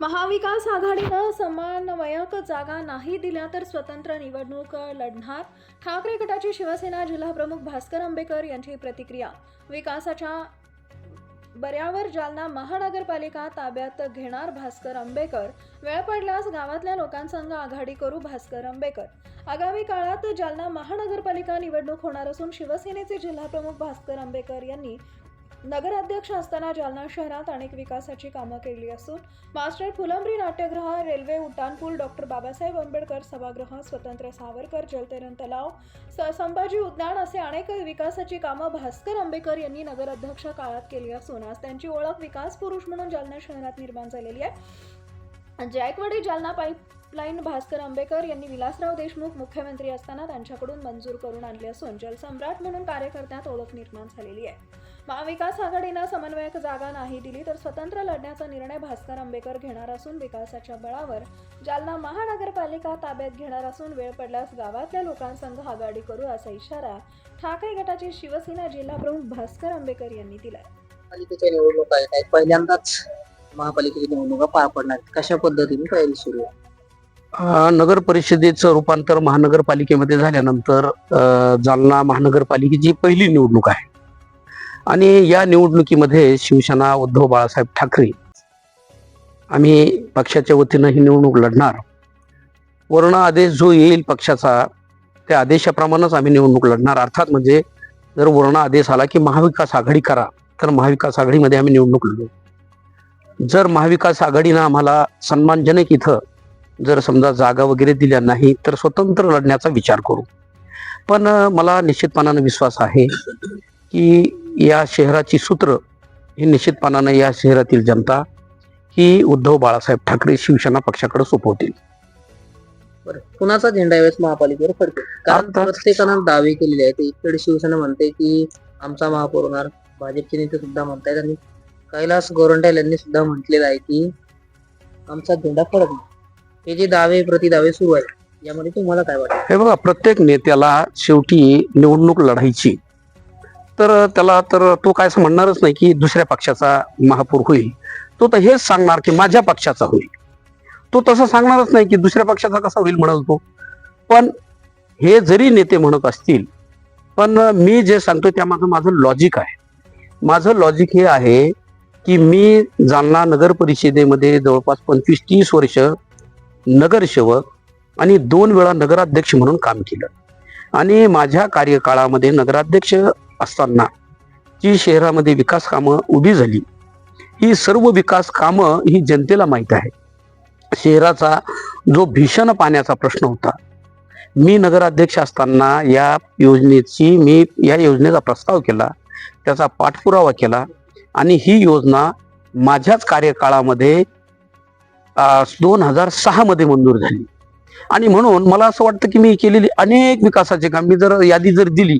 महाविकास आघाडीनं समन्वयक जागा नाही दिल्या तर स्वतंत्र निवडणूक लढणार. ठाकरे गटाची शिवसेना जिल्हाप्रमुख भास्कर आंबेकर यांची प्रतिक्रिया. विकासाच्या बऱ्यावर जालना महानगरपालिका ताब्यात घेणार भास्कर आंबेकर. वेळ पडल्यास गावातल्या लोकांसंग आघाडी करू भास्कर आंबेकर. आगामी काळात जालना महानगरपालिका निवडणूक होणार असून शिवसेनेचे जिल्हाप्रमुख भास्कर आंबेकर यांनी नगराध्यक्ष असताना जालना शहरात अनेक विकासाची कामं केली असून मास्टर फुलंब्री नाट्यगृह रेल्वे उड्डाणपूल डॉक्टर बाबासाहेब आंबेडकर सभागृह स्वतंत्र सावरकर जलतरण तलाव स- संभाजी उद्यान असे अनेक विकासाची कामं भास्कर आंबेकर यांनी नगराध्यक्ष काळात केली असून आज त्यांची ओळख विकास पुरुष म्हणून जालना शहरात निर्माण झालेली आहे. जायकवाडी जालना पाईपलाईन भास्कर आंबेकर यांनी विलासराव देशमुख मुख्यमंत्री असताना त्यांच्याकडून मंजूर करून आणली असून जलसम्राट म्हणून कार्यकर्त्यात ओळख निर्माण झालेली आहे. महाविकास आघाडीनं समन्वयक जागा नाही दिली तर स्वतंत्र लढण्याचा निर्णय भास्कर आंबेकर घेणार असून विकासाच्या बळावर जालना महानगरपालिका ताब्यात घेणार असून वेळ पडल्यास गावातल्या लोकांसंघ आघाडी करू असा इशारा ठाकरे गटाचे शिवसेना जिल्हाप्रमुख भास्कर आंबेकर यांनी दिलाय पालिकेच्या निवडणुका आहेत. पहिल्यांदाच महापालिकेच्या निवडणुका पार पडणार. कशा पद्धतीने तयारी सुरू आहे नगर परिषदेचं रूपांतर महानगरपालिकेमध्ये झाल्यानंतर जालना महानगरपालिकेची पहिली निवडणूक आहे आणि या निवडणुकीमध्ये शिवसेना उद्धव बाळासाहेब ठाकरे आम्ही पक्षाच्या वतीनं ही निवडणूक लढणार. वर्ण आदेश जो येईल पक्षाचा त्या आदेशाप्रमाणेच आम्ही निवडणूक लढणार. अर्थात म्हणजे जर वर्ण आदेश आला की महाविकास आघाडी करा तर महाविकास आघाडीमध्ये आम्ही निवडणूक लढू. जर महाविकास आघाडीनं आम्हाला सन्मानजनक इथं जर समजा जागा वगैरे दिल्या नाही तर स्वतंत्र लढण्याचा विचार करू. पण मला निश्चितपणानं विश्वास आहे की या शहराची सूत्र ही निश्चितपणानं या शहरातील जनता ही उद्धव बाळासाहेब ठाकरे शिवसेना पक्षाकडे सोपवतील. बरं. कुणाचा झेंडा यावेळेस महापालिकेवर फडकेल कारण प्रत्येकानं दावे केलेले आहेत. एकीकडे शिवसेना म्हणते की आमचा महापौर होणार. भाजपचे नेते सुद्धा म्हणतायत आणि कैलास गोरंट्याल यांनी सुद्धा म्हटलेलं आहे की आमचा झेंडा फडकणार हे जे दावे प्रतिदावे सुरू आहेत यामध्ये तुम्हाला काय वाटतं? हे बघा प्रत्येक नेत्याला शेवटी निवडणूक लढायची. तर त्याला तर तो काय असं म्हणणारच नाही की दुसऱ्या पक्षाचा महापौर होईल. तो तर हेच सांगणार की माझ्या पक्षाचा होईल. तो तसं सांगणारच नाही की दुसऱ्या पक्षाचा कसा होईल म्हणाल तो. पण हे जरी नेते म्हणत असतील पण मी जे सांगतो त्यामागं माझं लॉजिक आहे. माझं लॉजिक हे आहे की मी जालना नगर परिषदेमध्ये जवळपास पंचवीस तीस वर्ष नगरसेवक आणि दोन वेळा नगराध्यक्ष म्हणून काम केलं. आणि माझ्या कार्यकाळामध्ये नगराध्यक्ष असताना जी शहरामध्ये विकास कामं उभी झाली. ही सर्व विकास कामं ही जनतेला माहीत आहे. शहराचा जो भीषण पाण्याचा प्रश्न होता मी नगराध्यक्ष असताना या योजनेची मी या योजनेचा प्रस्ताव केला त्याचा पाठपुरावा केला आणि ही योजना माझ्याच कार्यकाळामध्ये दोन हजार सहा मध्ये मंजूर झाली. आणि म्हणून मला असं वाटतं की मी केलेली अनेक विकासाचे काम मी जर यादी जर दिली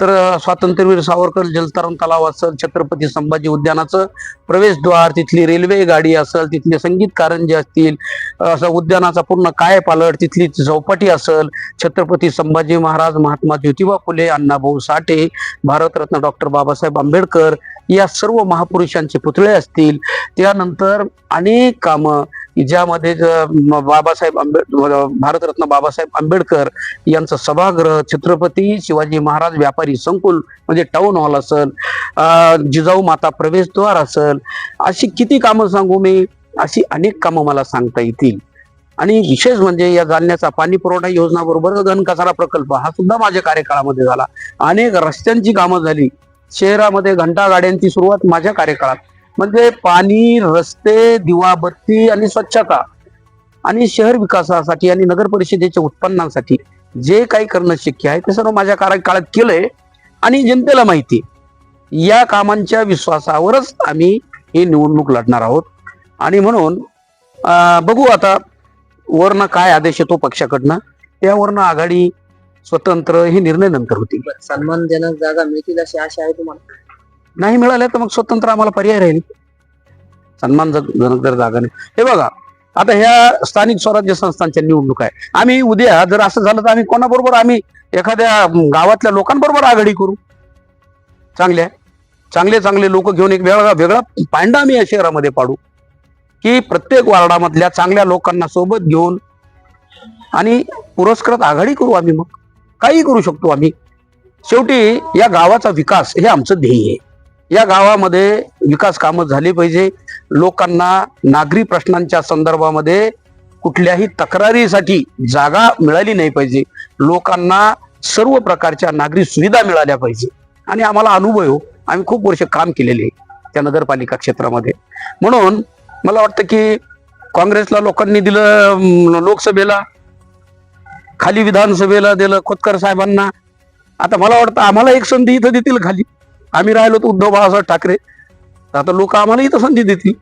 तर स्वातंत्र्यवीर सावरकर जलतरण तलाव असेल छत्रपती संभाजी उद्यानाचं प्रवेशद्वार तिथली रेल्वे गाडी असेल तिथले संगीत कारंजे असतील असं उद्यानाचा पूर्ण काय पालट तिथली चौपाटी असेल छत्रपती संभाजी महाराज महात्मा ज्योतिबा फुले अण्णाभाऊ साठे भारतरत्न डॉक्टर बाबासाहेब आंबेडकर या सर्व महापुरुषांचे पुतळे असतील. त्यानंतर अनेक कामं ज्यामध्ये बाबासाहेब आंबेड भारतरत्न बाबासाहेब आंबेडकर यांचं सभागृह छत्रपती शिवाजी महाराज व्यापारी संकुल म्हणजे टाऊन हॉल असेल जिजाऊ माता प्रवेशद्वार असेल अशी किती कामं सांगू मी? अशी अनेक कामं मला सांगता येतील. आणि विशेष म्हणजे या जालन्याचा पाणी पुरवठा योजना बरोबर घनकचरा प्रकल्प हा सुद्धा माझ्या कार्यकाळामध्ये झाला. अनेक रस्त्यांची कामं झाली. शहरामध्ये घंटा गाड्यांची सुरुवात माझ्या कार्यकाळात म्हणजे पाणी रस्ते दिवाबत्ती आणि स्वच्छता आणि शहर विकासासाठी आणि नगर परिषदेच्या उत्पन्नासाठी जे काही करणं शक्य आहे ते सर्व माझ्या कार्यकाळात केलंय आणि जनतेला माहिती या कामांच्या विश्वासावरच आम्ही ही निवडणूक लढणार आहोत. आणि म्हणून बघू आता वरनं काय आदेश येतो पक्षाकडनं. त्यावरनं आघाडी स्वतंत्र हे निर्णय नंतर होतील. सन्मान सन्मानजनक जागा मिळतील अशी आशा आहे तुम्हाला? नाही मिळाल्या तर मग स्वतंत्र आम्हाला पर्याय राहील. सन्मानजनक जर जागा नाही. हे बघा आता ह्या स्थानिक स्वराज्य संस्थांच्या निवडणूक आहे. आम्ही उद्या जर असं झालं तर आम्ही कोणाबरोबर आम्ही एखाद्या गावातल्या लोकांबरोबर आघाडी करू? चांगल्या चांगले चांगले लोक घेऊन एक वेगळा वेगळा पांडा आम्ही या शहरामध्ये पाडू. की प्रत्येक वार्डामधल्या चांगल्या लोकांना सोबत घेऊन आणि पुरस्कृत आघाडी करू आम्ही मग. काही करू शकतो आम्ही. शेवटी या गावाचा विकास हे आमचं ध्येय आहे. या गावामध्ये विकास कामं झाली पाहिजे. लोकांना नागरी प्रश्नांच्या संदर्भामध्ये कुठल्याही तक्रारीसाठी जागा मिळाली नाही पाहिजे. लोकांना सर्व प्रकारच्या नागरी सुविधा मिळाल्या पाहिजे. आणि आम्हाला अनुभव हो. आम्ही खूप वर्ष काम केलेले आहे त्या नगरपालिका क्षेत्रामध्ये. म्हणून मला वाटतं की काँग्रेसला लोकांनी दिलं लोकसभेला खाली विधानसभेला दिलं खोतकर साहेबांना. आता मला वाटतं आम्हाला एक संधी इथं देतील खाली. आम्ही राहिलो तर उद्धव बाळासाहेब ठाकरे. आता लोक आम्हाला इथं संधी देतील.